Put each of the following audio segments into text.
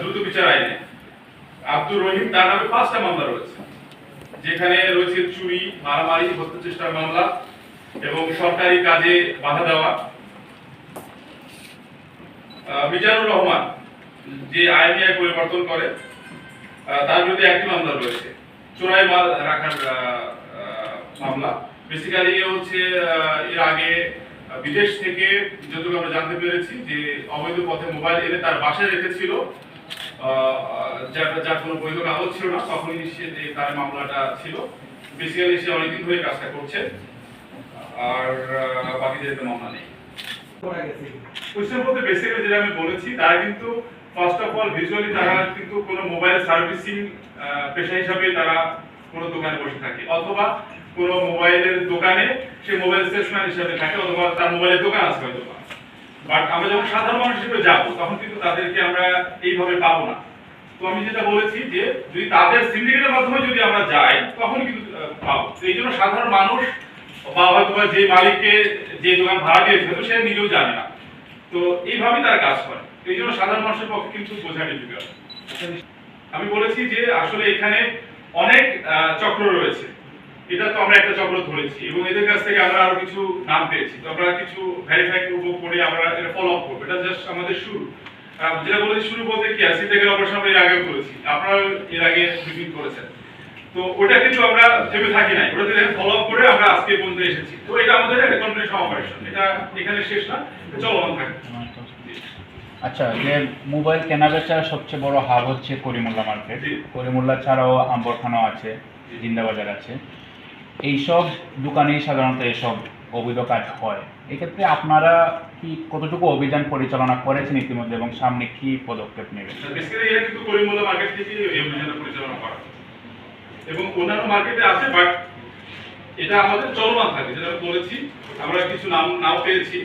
দ্রুত বিচার আইনে। আব্দুর রহিম, তার নামে পাঁচটা মামলা রয়েছে। যেখানে রয়েছে চুরি, মারামারি হত্যা চেষ্টার মামলা এবং সরকারি কাজে বাধা দেওয়া। মিজানুর রহমান যে আইনি আয় পরিবর্তন করে তার বিরুদ্ধে একটি মামলা রয়েছে। চোরাই মাল রাখার মামলা। বেসিক্যালি হচ্ছে এর আগে বিদেশ থেকে যতটুকু আমরা জানতে পেরেছি যে অবৈধ পথে মোবাইল এনে তার বাসায় রেখেছিল যার কোনো বৈধ কাগজ ছিল না, তখনই সে তার মামলাটা ছিল। বেসিক্যালি সে অনেকদিন ধরে কাজটা করছে, আর বাকিদের তো মামলা নেই। বেসিক্যালি যেটা আমি বলেছি, তারা কিন্তু ফার্স্ট অফ অল ভিজুয়ালি তারা কিন্তু কোনো মোবাইল সার্ভিসিং পেশা হিসাবে তারা কোনো দোকানে বসে থাকে, অথবা কোনো মোবাইলের দোকানে সে মোবাইল সেলসম্যান হিসাবে থাকে অথবা তার মোবাইলের দোকান আছে হয়তো বাট আমরা যখন সাধারণ মানুষ হিসেবে যাব, তখন কিন্তু তাদেরকে আমরা এইভাবে পাবো না। তো আমি যেটা বলেছি যে, যদি তাদের সিন্ডিকেটের মাধ্যমে যদি আমরা যাই তখন কিন্তু পাবো। এই জন্য সাধারণ মানুষ বা হয়তো যে মালিককে যে দোকান ভাড়া দিয়েছে হয়তো সে নিজেও জানে না। তো এইভাবেই তারা কাজ করে। এই জন্য সাধারণ মানুষের পক্ষে কিন্তু বোঝা ডিফিকাল্ট আমি বলেছি যে, আসলে এখানে অনেক চক্র রয়েছে। এটা তো আমরা একটা চক্র ধরেছি এবং এদের কাছ থেকে আমরা আরও কিছু নাম পেয়েছি। তো আমরা কিছু ভেরিফাই করব করে আমরা এটা ফলো আপ করব। এটা জাস্ট আমাদের শুরু। যেটা বলেছি শুরু বলতে কি আছে থেকে অপারেশন আমরা এর আগেও করেছি। আপনারা এর আগে ব্রিফিং করেছেন। তো ওটা কিন্তু আমরা থেমে থাকি নাই। ওটা থেকে ফলো আপ করে আমরা আজকে পর্যন্ত এসেছি। তো এটা আমাদের একটা কন্টিনিউশন অপারেশন এটা এখানে শেষ না এটা চলমান থাকে আচ্ছা যে মোবাইল কেনা বেচার সবচেয়ে বড় হাব হচ্ছে করিমুল্লা মার্কেট। করিমুল্লা ছাড়াও আম্বরখানাও আছে জিন্দাবাজার আছে। এইসব দোকানেই সাধারণত এসব অবৈধ কাজ হয়। এক্ষেত্রে আপনারা কি কতটুকু অভিযান পরিচালনা করেছেন ইতিমধ্যে এবং সামনে কি পদক্ষেপ নেবেন? কিন্তু করিমুল্লা মার্কেট থেকে এই পরিচালনা করা। এবং অন্যান্য মার্কেটে আছে বাট এটা আমাদের চলমান থাকে যেটা আমি বলেছি। আমরা কিছু নাম নাও পেয়েছি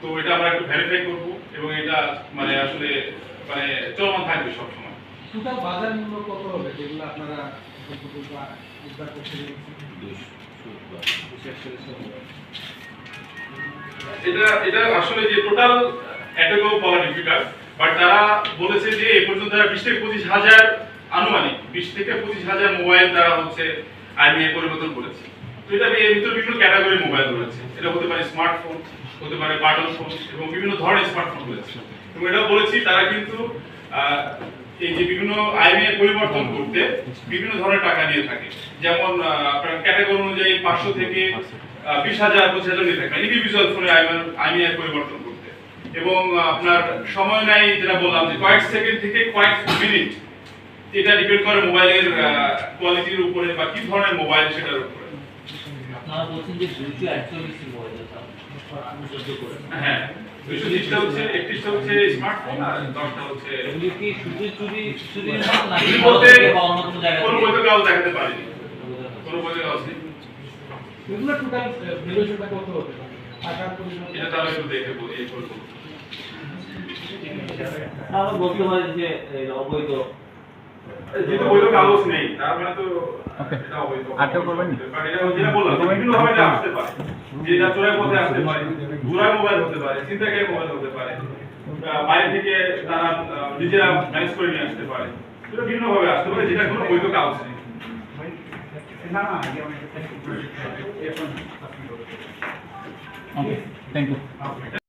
তো এটা আমরা একটু ভেরিফাই করব এবং এটা মানে আসলে মানে চলমান থাকবে সবসময়। টোটাল বাজার মূল্য কত হবে যেগুলো আপনারা এটা এটা আসলে যে টোটাল এটাকেও বলা ডিফিকাল্ট বাট তারা বলেছে যে এ পর্যন্ত বিশ থেকে পঁচিশ হাজার আনুমানিক, বিশ থেকে পঁচিশ হাজার মোবাইল তারা হচ্ছে আইবিআই পরিবর্তন করেছে। তো এটা এর বিভিন্ন ক্যাটাগরি মোবাইল রয়েছে। এটা হতে পারে স্মার্টফোন হতে পারে বাটন ফোন এবং বিভিন্ন ধরনের স্মার্টফোন রয়েছে। এবং এটাও বলেছি তারা কিন্তু এই যে বিভিন্ন আইবিআই পরিবর্তন করতে বিভিন্ন ধরনের টাকা নিয়ে থাকে। যেমন আপনার ক্যাটাগরি অনুযায়ী পাঁচশো থেকে বিশ হাজার পঁচিশ নিয়ে থাকে। ইন্ডিভিজুয়াল ফোনে আইবিআই পরিবর্তন করতে। এবং আপনার সময় নেয় যেটা বললাম যে, কয়েক সেকেন্ড থেকে কয়েক মিনিট এটা ডিপেন্ড করে মোবাইলের কোয়ালিটির উপরে বা কি ধরনের মোবাইল সেটার উপরে। আপনারা বলছেন যে দুইশো একচল্লিশ মোবাইল হ্যাঁ দুইশো হচ্ছে একত্রিশটা হচ্ছে স্মার্টফোন আর দশটা হচ্ছে এগুলি কি শুধু চুরি চুরির চুরি বলতে বলতে বা অন্য কোনো জায়গা কোনো কাগজ দেখাতে পারিনি। কোনো বৈধ কাগজ নেই এগুলো টোটাল ভ্যালুয়েশনটা কত হবে? এটা তাহলে একটু দেখে বলি এই করব আমরা বলতে পারি যে অবৈধ। যেহেতু বৈধ কাগজ নেই তার মানে তো এটা অবৈধ। আর কেউ করবেন যেটা বললাম বিভিন্ন ভাবে আসতে পারে। যে চোরের পথে আসতে পারে ঘোরার মোবাইল হতে পারে চিন্তাকারী মোবাইল হতে পারে বাইরে থেকে তারা নিজেরা ম্যানেজ করে নিয়ে আসতে পারে সেটা বিভিন্ন ভাবে আসতে পারে যেটা কোনো বৈধ কাগজ নেই ওকে থ্যাংক ইউ